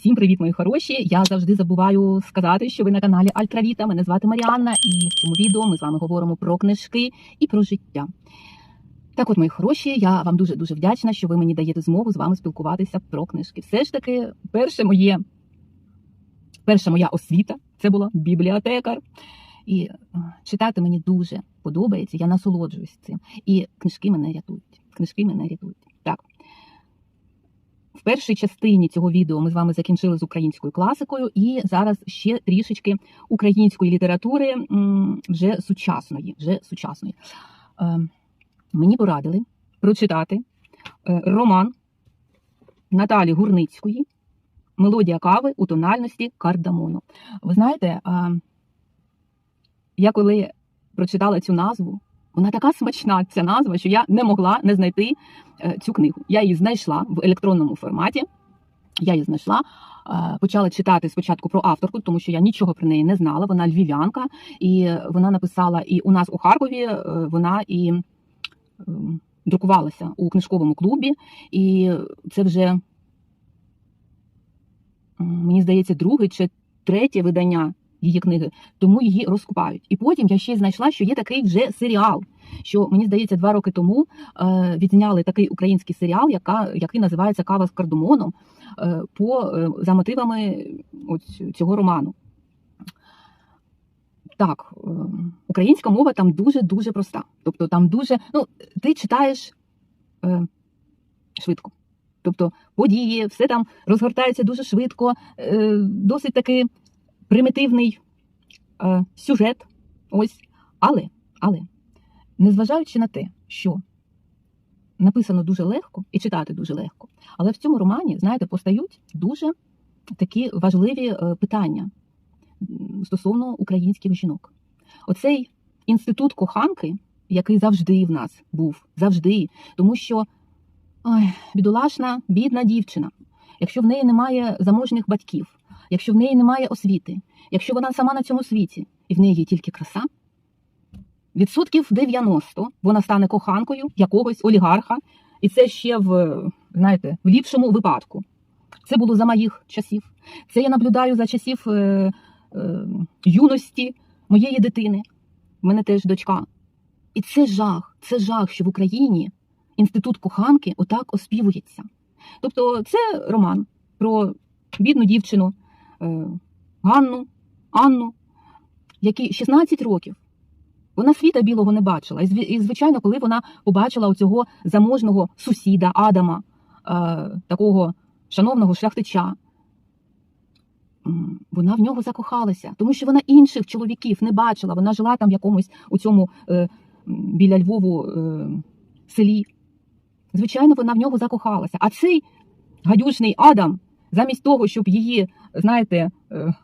Всім привіт, мої хороші! Я завжди забуваю сказати, що ви на каналі Альтравіта. Мене звати Маріанна, і в цьому відео ми з вами говоримо про книжки і про життя. Так от, мої хороші, я вам дуже дуже вдячна, що ви мені даєте змогу з вами спілкуватися про книжки. Все ж таки, перше моє, перша моя освіта це була бібліотекар. І е, читати мені дуже подобається, я насолоджуюсь цим. І книжки мене рятують. Книжки мене рятують. Так. В першій частині цього відео ми з вами закінчили з українською класикою, і зараз ще трішечки української літератури вже сучасної. Вже сучасної. Е, мені порадили прочитати е, роман Наталі Гурницької Мелодія кави у тональності кардамону. Ви знаєте, е, я коли прочитала цю назву, вона така смачна, ця назва, що я не могла не знайти е, цю книгу. Я її знайшла в електронному форматі. Я її знайшла, е, почала читати спочатку про авторку, тому що я нічого про неї не знала. Вона львів'янка, і вона написала і у нас у Харкові е, вона і е, друкувалася у книжковому клубі, і це вже мені здається, друге чи третє видання її книги, тому її розкупають. І потім я ще знайшла, що є такий вже серіал. Що мені здається, два роки тому е, відзняли такий український серіал, яка, який називається Кава з кардамоном, е, по е, за мотивами ось цього роману. Так, е, українська мова там дуже дуже проста. Тобто там дуже, ну, ти читаєш е, швидко. Тобто події, все там розгортається дуже швидко, е, досить таки примітивний е, сюжет. Ось. Але, але, незважаючи на те, що написано дуже легко і читати дуже легко, але в цьому романі, знаєте, постають дуже такі важливі е, питання стосовно українських жінок. Оцей інститут коханки, який завжди в нас був, завжди, тому що ой, бідолашна, бідна дівчина, якщо в неї немає заможних батьків, якщо в неї немає освіти, якщо вона сама на цьому світі і в неї є тільки краса, відсотків 90 вона стане коханкою якогось олігарха, і це ще в знаєте, в ліпшому випадку. Це було за моїх часів. Це я наблюдаю за часів е, е, юності моєї дитини. У мене теж дочка. І це жах, це жах, що в Україні інститут коханки отак оспівується. Тобто, це роман про бідну дівчину Ганну, Анну, якій 16 років. Вона світа білого не бачила. І, звичайно, коли вона побачила оцього заможного сусіда Адама, е, такого шановного шляхтича, вона в нього закохалася, тому що вона інших чоловіків не бачила. Вона жила там в якомусь у цьому е, біля Львову е, селі. Звичайно, вона в нього закохалася. А цей гадюшний Адам, замість того, щоб її, знаєте, е,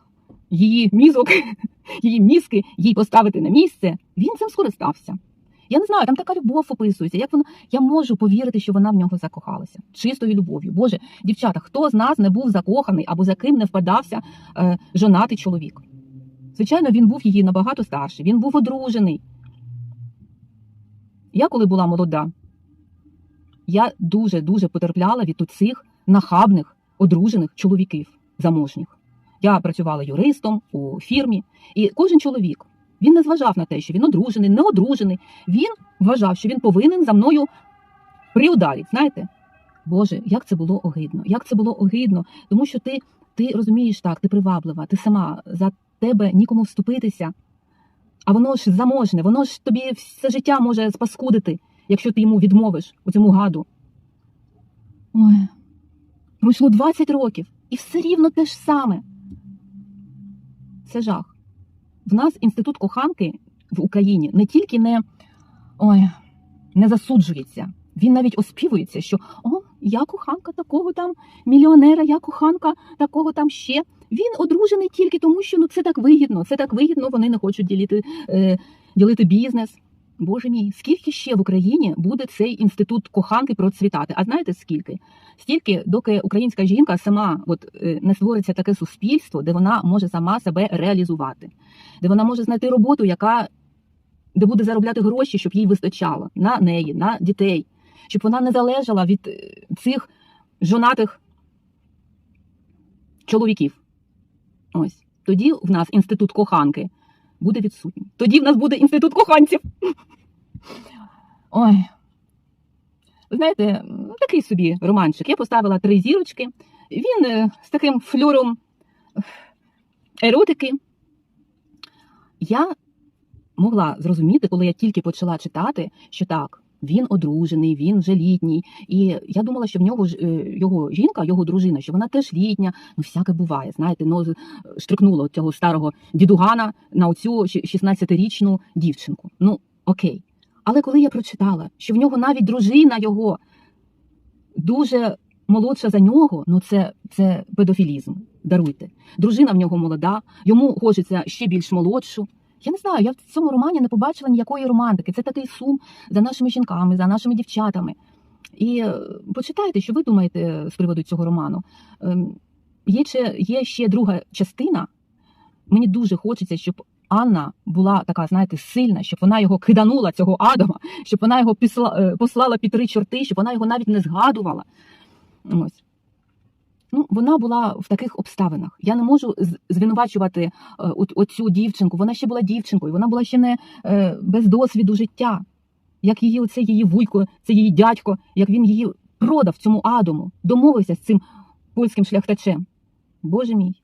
її мізок, її мізки їй поставити на місце, він цим скористався. Я не знаю, там така любов описується. Як вона я можу повірити, що вона в нього закохалася чистою любов'ю. Боже, дівчата, хто з нас не був закоханий або за ким не впадався е, жонатий чоловік? Звичайно, він був її набагато старший, він був одружений. Я, коли була молода, я дуже дуже потерпляла від цих нахабних одружених чоловіків заможніх. Я працювала юристом у фірмі, і кожен чоловік він не зважав на те, що він одружений, не одружений. Він вважав, що він повинен за мною приударити. Знаєте? Боже, як це було огидно, як це було огидно, тому що ти, ти розумієш так, ти приваблива, ти сама за тебе нікому вступитися. А воно ж заможне, воно ж тобі все життя може спаскудити, якщо ти йому відмовиш у цьому гаду. Ой, пройшло 20 років, і все рівно те ж саме. Це жах. В нас інститут коханки в Україні не тільки не, ой, не засуджується, він навіть оспівується, що о, я коханка такого там мільйонера, я коханка такого там ще. Він одружений тільки тому, що ну це так вигідно, це так вигідно, вони не хочуть ділити, е, ділити бізнес. Боже мій, скільки ще в Україні буде цей інститут коханки процвітати? А знаєте скільки? Стільки, доки українська жінка сама от, е, не створиться таке суспільство, де вона може сама себе реалізувати, де вона може знайти роботу, яка де буде заробляти гроші, щоб їй вистачало на неї, на дітей, щоб вона не залежала від е, цих жонатих чоловіків. Ось тоді в нас інститут коханки буде відсутній. Тоді в нас буде інститут коханців. Ой. Ви знаєте, такий собі романчик. Я поставила три зірочки. Він е, з таким флюром еротики. Я могла зрозуміти, коли я тільки почала читати, що так, він одружений, він вже літній. І я думала, що в нього е, його жінка, його дружина, що вона теж літня. Ну, всяке буває. Знаєте, ну штрикнуло цього старого дідугана на оцю 16-річну дівчинку. Ну, окей. Але коли я прочитала, що в нього навіть дружина його дуже молодша за нього, ну це, це педофілізм. Даруйте. Дружина в нього молода, йому хочеться ще більш молодшу. Я не знаю, я в цьому романі не побачила ніякої романтики. Це такий сум за нашими жінками, за нашими дівчатами. І е, почитайте, що ви думаєте з приводу цього роману. Ем, Є, є ще друга частина. Мені дуже хочеться, щоб Анна була така, знаєте, сильна, щоб вона його киданула, цього Адама, щоб вона його е, послала під три чорти, щоб вона його навіть не згадувала. Ось. Ну, вона була в таких обставинах. Я не можу звинувачувати е, оцю дівчинку. Вона ще була дівчинкою, вона була ще не е, без досвіду життя. Як її оце її вуйко, це її дядько, як він її продав цьому Адаму, домовився з цим польським шляхтачем. Боже мій.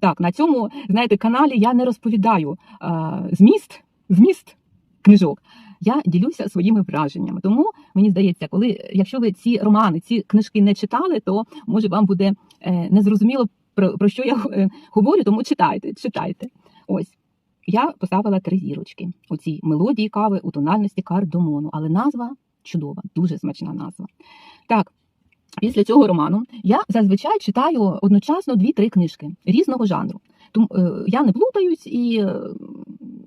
Так, на цьому, знаєте, каналі я не розповідаю а, зміст, зміст книжок. Я ділюся своїми враженнями. Тому мені здається, коли якщо ви ці романи, ці книжки не читали, то може вам буде е, незрозуміло про, про що я е, говорю, тому читайте, читайте. Ось я поставила три зірочки у цій мелодії кави у тональності кардамону, але назва чудова, дуже смачна назва. Так. Після цього роману я зазвичай читаю одночасно дві-три книжки різного жанру. Тому е, я не плутаюсь і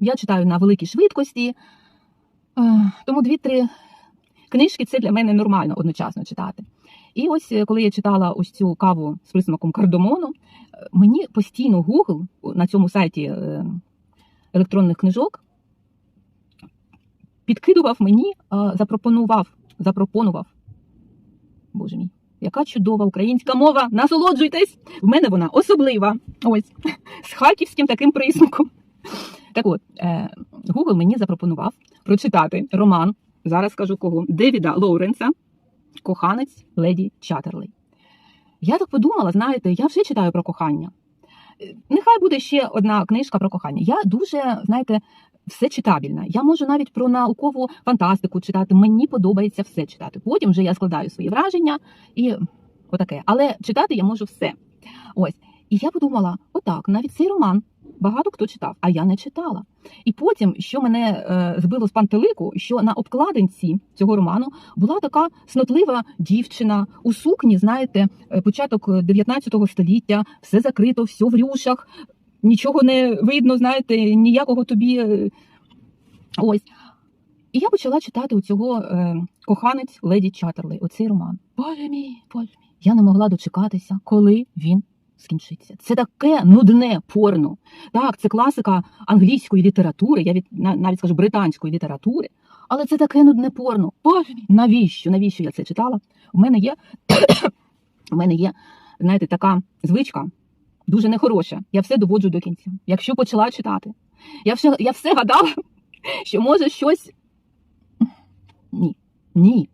я читаю на великій швидкості. Е, тому дві-три книжки це для мене нормально одночасно читати. І ось е, коли я читала ось цю каву з присмаком кардамону, е, мені постійно Google на цьому сайті електронних книжок підкидував мені, запропонував, запропонував. Боже мій, яка чудова українська мова! Насолоджуйтесь! В мене вона особлива. Ось з харківським таким присмаком. Так от, е, Google мені запропонував прочитати роман, зараз скажу кого, Девіда Лоуренса, коханець леді Чаттерлей. Я так подумала, знаєте, я вже читаю про кохання. Е, Нехай буде ще одна книжка про кохання. Я дуже, знаєте, все читабільна. Я можу навіть про наукову фантастику читати. Мені подобається все читати. Потім вже я складаю свої враження і отаке. Але читати я можу все. Ось. І я подумала: отак, навіть цей роман багато хто читав, а я не читала. І потім, що мене е, збило з пантелику, що на обкладинці цього роману була така снотлива дівчина у сукні, знаєте, е, початок 19 століття, все закрито, все в рюшах, нічого не видно, знаєте, ніякого тобі. е, Ось. І я почала читати у цього е, коханець леді Чаттерлей, оцей роман. Боже мій, боже мій. Я не могла дочекатися, коли він скінчиться. Це таке нудне порно. Так, це класика англійської літератури, я від навіть скажу британської літератури, але це таке нудне порно. Боже навіщо? Навіщо я це читала? У мене є, у мене є, знаєте, така звичка. Дуже нехороша. Я все доводжу до кінця. Якщо почала читати, я все, я все гадала, що може щось. Ні. Ні.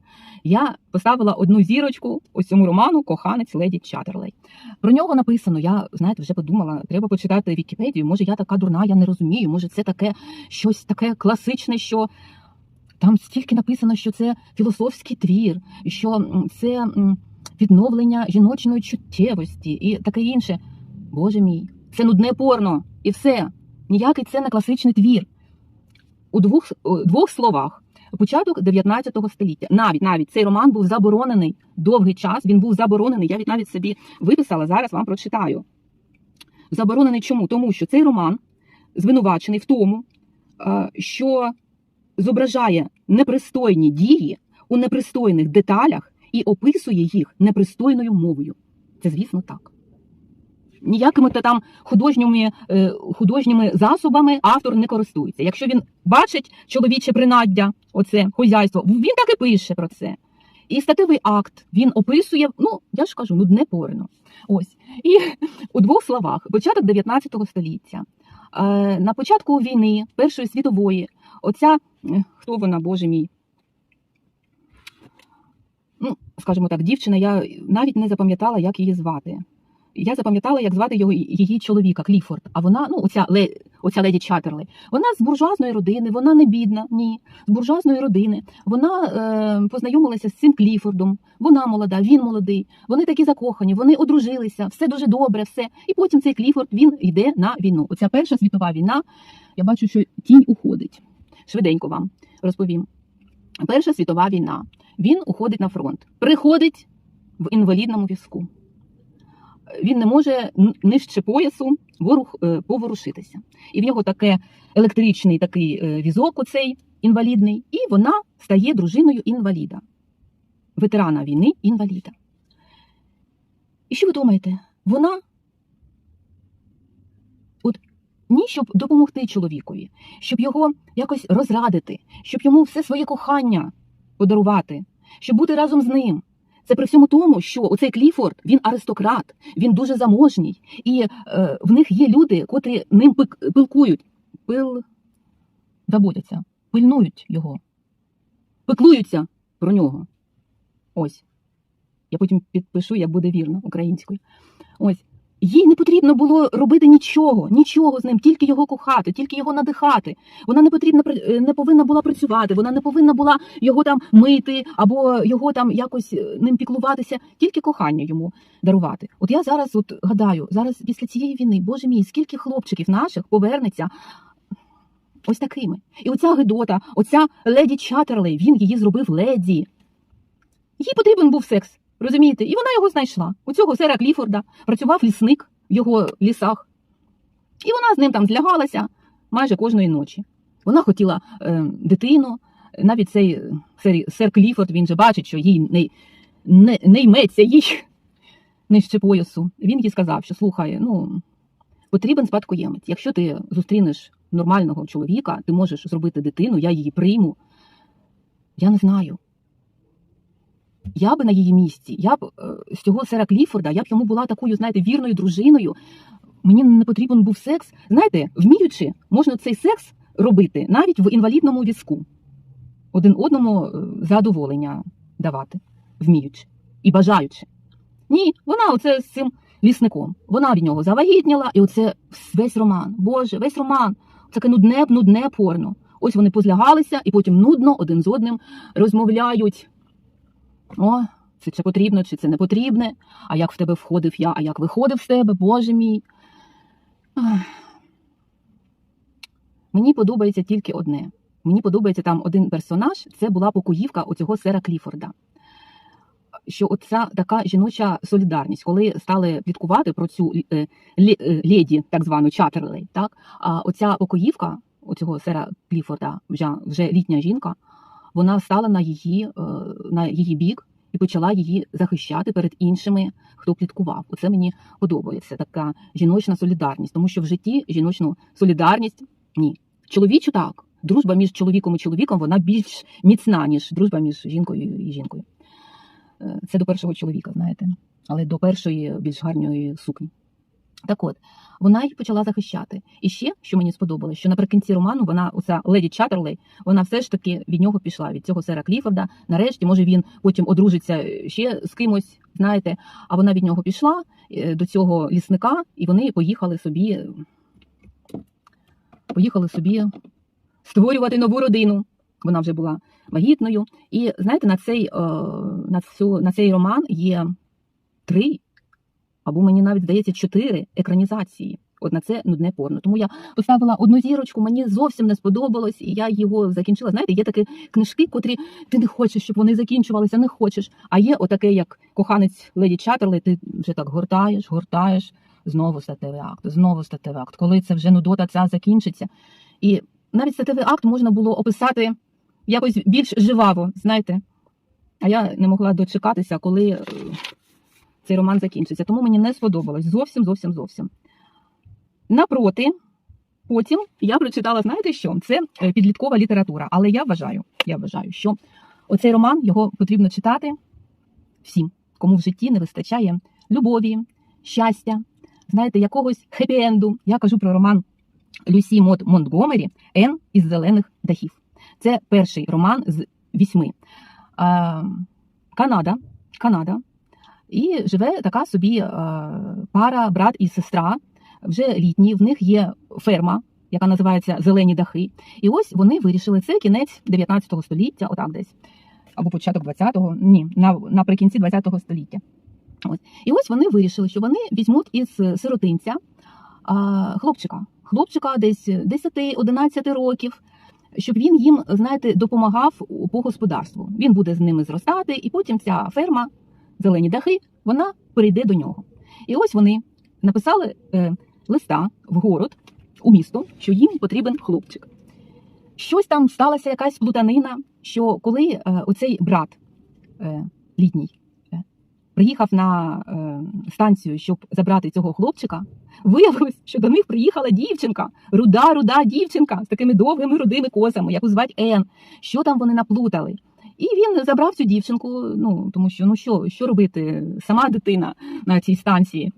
Я поставила одну зірочку ось цьому роману Коханець леді Чаттерлей. Про нього написано. Я, знаєте, вже подумала, треба почитати Вікіпедію. Може, я така дурна, я не розумію. Може, це таке щось таке класичне, що там стільки написано, що це філософський твір, що це відновлення жіночної чуттєвості і таке інше. Боже мій, це нудне порно. І все. Ніякий це не класичний твір. У двох, у двох словах. Початок 19 століття. Навіть навіть цей роман був заборонений довгий час. Він був заборонений. Я від навіть собі виписала. Зараз вам прочитаю. Заборонений чому? Тому що цей роман звинувачений в тому, е, що зображає непристойні дії у непристойних деталях і описує їх непристойною мовою. Це, звісно, так. Ніякими то там художніми, е, художніми засобами автор не користується. Якщо він бачить чоловіче принаддя, оце хозяйство, він так і пише про це. І статевий акт він описує, ну я ж кажу, нудне порно. Ось і у двох словах: початок 19 століття. Е, На початку війни, Першої світової, оця е, хто вона, боже мій? Ну, скажімо так, дівчина, я навіть не запам'ятала, як її звати. Я запам'ятала, як звати його її чоловіка Кліфорд. А вона, ну, оця, ле, оця леді Чаттерли, вона з буржуазної родини, вона не бідна, ні, з буржуазної родини. Вона е, познайомилася з цим Кліфордом. Вона молода, він молодий. Вони такі закохані, вони одружилися, все дуже добре, все. І потім цей Кліфорд він йде на війну. Оця перша світова війна. Я бачу, що тінь уходить. Швиденько вам розповім. Перша світова війна. Він уходить на фронт, приходить в інвалідному візку. Він не може нижче поясу ворух, е, поворушитися. І в нього таке електричний такий е, візок, оцей інвалідний, і вона стає дружиною інваліда, ветерана війни інваліда. І що ви думаєте? Вона от ні, щоб допомогти чоловікові, щоб його якось розрадити, щоб йому все своє кохання подарувати, щоб бути разом з ним. Це при всьому тому, що оцей Кліфорд він аристократ, він дуже заможній, і е, в них є люди, котрі ним пик- пилкують, пил заботяться, пильнують його, пеклуються про нього. Ось. Я потім підпишу, як буде вірно українською. Ось. Їй не потрібно було робити нічого, нічого з ним, тільки його кохати, тільки його надихати. Вона не потрібна е, не повинна була працювати, вона не повинна була його там мити або його там якось е, ним піклуватися, тільки кохання йому дарувати. От я зараз от гадаю, зараз після цієї війни, боже мій, скільки хлопчиків наших повернеться ось такими. І оця Гедота, оця леді Чаттерлей, він її зробив леді. Їй потрібен був секс. Розумієте? І вона його знайшла. У цього сера Кліфорда працював лісник в його лісах. І вона з ним там злягалася майже кожної ночі. Вона хотіла е, дитину, навіть цей е, сер, сер Кліфорд, він же бачить, що їй не, не, не йметься їй нижче поясу. Він їй сказав, що слухай, ну потрібен спадкоємець. Якщо ти зустрінеш нормального чоловіка, ти можеш зробити дитину, я її прийму. Я не знаю. Я би на її місці, я б е, з цього сера Кліфорда, я б йому була такою, знаєте, вірною дружиною. Мені не потрібен був секс. Знаєте, вміючи, можна цей секс робити навіть в інвалідному візку. Один одному е, задоволення давати, вміючи і бажаючи. Ні, вона оце з цим лісником. Вона від нього завагітніла, і оце весь роман. Боже, весь роман. Таке нудне, нудне порно. Ось вони позлягалися і потім нудно один з одним розмовляють. О, це, це потрібно, чи це не потрібне, а як в тебе входив я, а як виходив з тебе, Боже мій. Мені подобається тільки одне. Мені подобається там один персонаж, це була покоївка оцього сера Кліфорда. Що оця така жіноча солідарність, коли стали пліткувати про цю е, е, леді, так звану Чаттерлей, так? А оця покоївка оцього сера Кліфорда, вже, вже літня жінка, вона стала на її, е, на її бік і почала її захищати перед іншими, хто пліткував. Оце мені подобається така жіночна солідарність, тому що в житті жіночну солідарність ні. Чоловічу так. Дружба між чоловіком і чоловіком вона більш міцна, ніж дружба між жінкою і жінкою. Е, Це до першого чоловіка, знаєте, але до першої більш гарної сукні. Так от, вона їх почала захищати. І ще, що мені сподобалось, що наприкінці роману вона, оця леді Чаттерлей, вона все ж таки від нього пішла, від цього сера Кліфорда. Нарешті, може, він потім одружиться ще з кимось, знаєте, а вона від нього пішла е, до цього лісника, і вони поїхали собі, поїхали собі створювати нову родину. Вона вже була вагітною. І знаєте, на цей, е, на цю, на цей роман є три, або мені навіть здається, чотири екранізації. От на це нудне порно. Тому я поставила одну зірочку, мені зовсім не сподобалось, і я його закінчила. Знаєте, є такі книжки, котрі ти не хочеш, щоб вони закінчувалися, не хочеш. А є отаке, як коханець леді Чаттерли, ти вже так гортаєш, гортаєш, знову статевий акт, знову статевий акт. Коли це вже нудота ця закінчиться. І навіть статевий акт можна було описати якось більш живаво, знаєте. А я не могла дочекатися, коли е, цей роман закінчиться. Тому мені не сподобалось. Зовсім, зовсім, зовсім. Напроти, потім я прочитала, знаєте що? Це е, підліткова література. Але я вважаю, я вважаю, що Оцей роман його потрібно читати всім, кому в житті не вистачає любові, щастя, знаєте, якогось хеппі-енду. Я кажу про роман Люсі Мот Монтгомері Ен із зелених дахів. Це перший роман з вісьми. Канада, Канада. І живе така собі пара, брат і сестра, вже літні. В них є ферма, яка називається Зелені дахи. І ось вони вирішили це кінець 19 століття, отак десь. Або початок 20-го, ні, на, наприкінці 20-го століття. Ось. І ось вони вирішили, що вони візьмуть із сиротинця хлопчика, хлопчика десь 10-11 років, щоб він їм, знаєте, допомагав по господарству. Він буде з ними зростати, і потім ця ферма, зелені дахи, вона перейде до нього. І ось вони написали е, листа в город у місто, що їм потрібен хлопчик. Щось там сталася якась плутанина, що коли е, оцей брат е, літній е, приїхав на е, станцію, щоб забрати цього хлопчика, виявилось, що до них приїхала дівчинка, руда, руда дівчинка з такими довгими рудими косами, яку звать Ен. Що там вони наплутали? І він забрав цю дівчинку, ну тому що ну що, що робити, сама дитина на цій станції,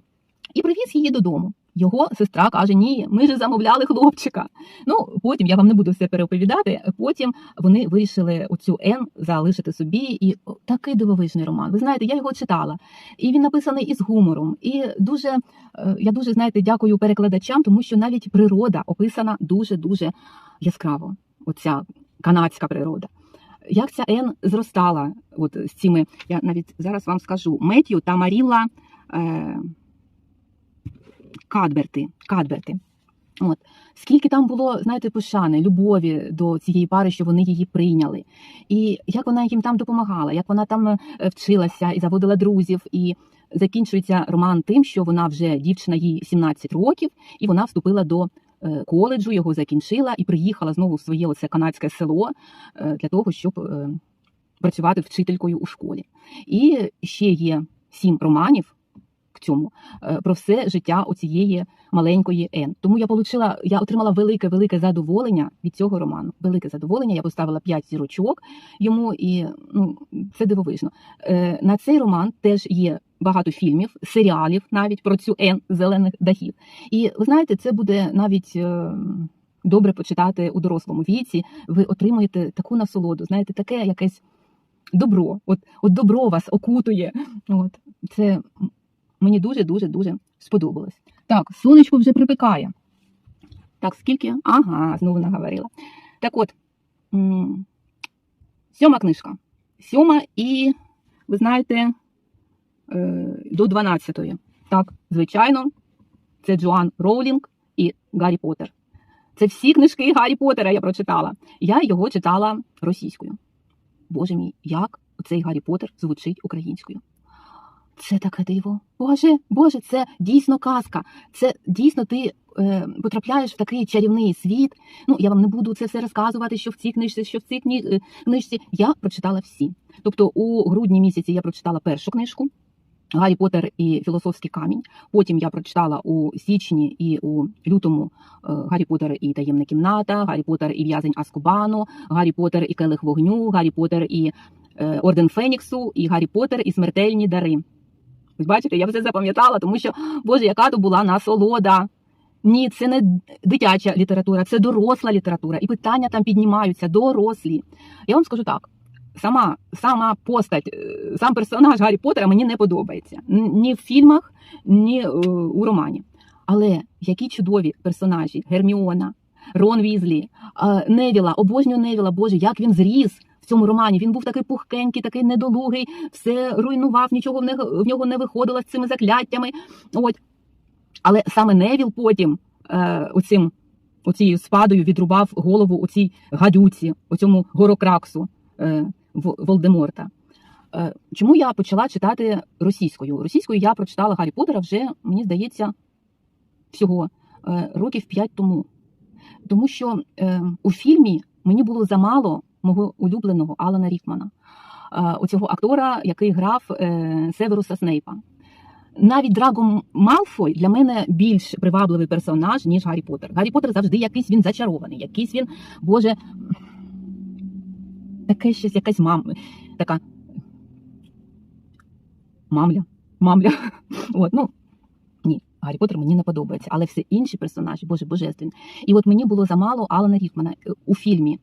і привіз її додому. Його сестра каже: Ні, ми ж замовляли хлопчика. Ну потім я вам не буду все переповідати. Потім вони вирішили оцю Н залишити собі. І такий дивовижний роман. Ви знаєте, я його читала, і він написаний із гумором. І дуже е, я дуже знаєте, дякую перекладачам, тому що навіть природа описана дуже дуже яскраво. Оця канадська природа. Як ця Н зростала, от з цими, я навіть зараз вам скажу, Меттю та Маріла. Е, Кадберти, Кадберти. От скільки там було, знаєте, пошани, любові до цієї пари, що вони її прийняли, і як вона їм там допомагала, як вона там е, вчилася і заводила друзів. І закінчується роман тим, що вона вже дівчина їй 17 років, і вона вступила до коледжу, його закінчила і приїхала знову в своє оце канадське село е, для того, щоб е, працювати вчителькою у школі. І ще є сім романів в цьому е, про все життя оцієї маленької Н. Тому я получила, я отримала велике велике задоволення від цього роману. Велике задоволення. Я поставила 5 зірочок йому, і ну це дивовижно. Е, На цей роман теж є багато фільмів, серіалів навіть про цю Н зелених дахів. І ви знаєте, це буде навіть. е, Добре почитати у дорослому віці, ви отримуєте таку насолоду, знаєте, таке якесь добро. От, от добро вас окутує. От це Мені дуже-дуже дуже сподобалось. Так, сонечко вже припікає. Так, скільки? Ага, знову наговорила. Так от, сьома книжка. Сьома і, ви знаєте, до 12-ї. Так, звичайно, це Джоан Роулінг і Гаррі Поттер. Це всі книжки Гаррі Поттера я прочитала. Я його читала російською. Боже мій, як цей Гаррі Поттер звучить українською. Це таке диво. Боже, Боже, це дійсно казка. Це дійсно ти е, потрапляєш в такий чарівний світ. Ну, я вам не буду це все розказувати, що в цій книжці, що в цій е, книжці. Я прочитала всі. Тобто, у грудні місяці я прочитала першу книжку. Гаррі Поттер і Філософський камінь. Потім я прочитала у січні і у лютому е, Гаррі Поттер і таємна кімната, Гаррі Поттер і в'язень Аскубану, Гаррі Поттер і келих вогню, Гаррі Поттер і е, Орден Феніксу, і Гаррі Поттер і смертельні дари. Ви бачите, я все запам'ятала, тому що, Боже, яка то була насолода. Ні, це не дитяча література, це доросла література. І питання там піднімаються дорослі. Я вам скажу так: сама сама постать, е, сам персонаж Гаррі Поттера мені не подобається. Ні в фільмах, ні е, у романі. Але які чудові персонажі: Герміона, Рон Візлі, Невіла, обожнюю Невіла, Боже, як він зріс. В цьому романі він був такий пухкенький, такий недолугий, все руйнував, нічого в нього, не виходило з цими закляттями. От. Але саме Невіл потім е, оцим, оцією спадою відрубав голову оцій гадюці, оцьому горокраксу е, Волдеморта. Е, чому я почала читати російською? Російською я прочитала Гаррі Поттера вже, мені здається, всього е, років п'ять тому. Тому що е, у фільмі мені було замало мого улюбленого Алана Рікмана, оцього актора, який грав Северуса Снейпа. Навіть Драго Малфой для мене більш привабливий персонаж, ніж Гаррі Поттер. Гаррі Поттер завжди якийсь він зачарований, якийсь він, Боже. Таке щось, якась мам, така мамля. Мамля. От, ну, ні, Гаррі Поттер мені не подобається, але всі інші персонажі, боже, божественні. І от мені було замало Алана Рікмана е, у фільмі.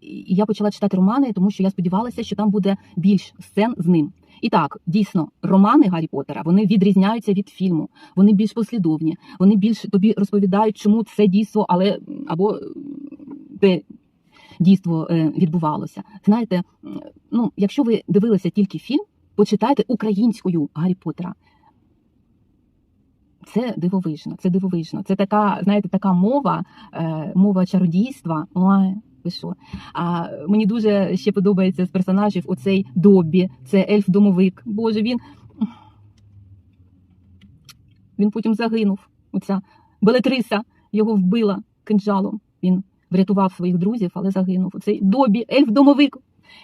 І я почала читати романи, тому що я сподівалася, що там буде більш сцен з ним. І так, дійсно, романи Гаррі Поттера вони відрізняються від фільму, вони більш послідовні, вони більш тобі розповідають, чому це дійство, але або те дійство е, відбувалося. Знаєте, ну якщо ви дивилися тільки фільм, почитайте українською Гаррі Поттера. Це дивовижно, це дивовижно. Це така, знаєте, така мова, е, мова чародійства. Ой? А мені дуже ще подобається з персонажів оцей Доббі, це ельф-домовик. Боже, він. Він потім загинув. Оця Белетриса його вбила кинджалом. Він врятував своїх друзів, але загинув. Оцей Доббі, ельф-домовик.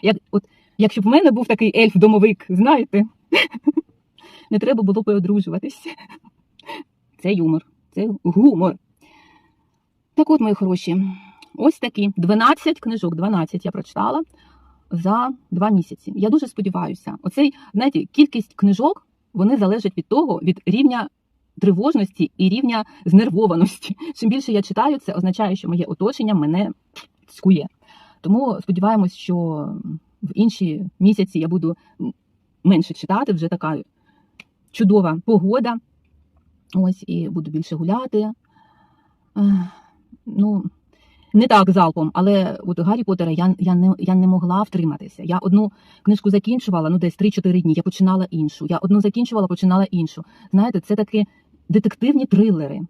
Як, от, якщо б в мене був такий ельф-домовик, знаєте, не треба було б одружуватись. Це юмор, це гумор. Так от, мої хороші, ось такі 12 книжок, 12 я прочитала за два місяці. Я дуже сподіваюся, оцей, знаєте, кількість книжок вони залежать від того, від рівня тривожності і рівня знервованості. Чим більше я читаю, це означає, що моє оточення мене скує. Тому сподіваємось, що в інші місяці я буду менше читати, вже така чудова погода. Ось і буду більше гуляти. Ну, не так залпом, але от Гаррі Поттера я, я, не, я не могла втриматися. Я одну книжку закінчувала, ну десь 3-4 дні, я починала іншу. Я одну закінчувала, починала іншу. Знаєте, це такі детективні трилери.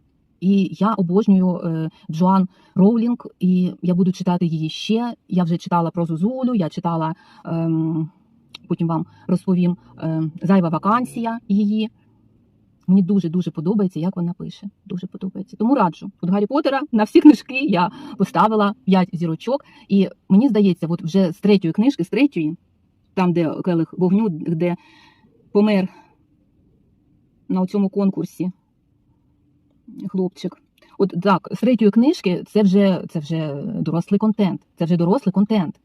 І я обожнюю е, Джоан Роулінг, і я буду читати її ще. Я вже читала про Зузулю, я читала, ем, потім вам розповім, ем, зайва вакансія її. Мені дуже дуже подобається, як вона пише. Дуже подобається. Тому раджу. От Гаррі Поттера на всі книжки я поставила 5 зірочок. І мені здається, от вже з третьої книжки, з третьої, там, де келих вогню, де помер на цьому конкурсі хлопчик. От так, з третьої книжки це вже, це вже дорослий контент. Це вже дорослий контент.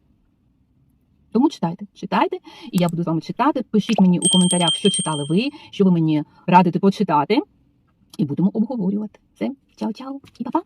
Тому читайте, читайте, і я буду з вами читати. Пишіть мені у коментарях, що читали ви, що ви мені радите почитати, і будемо обговорювати. Все, чао-чао і па-па!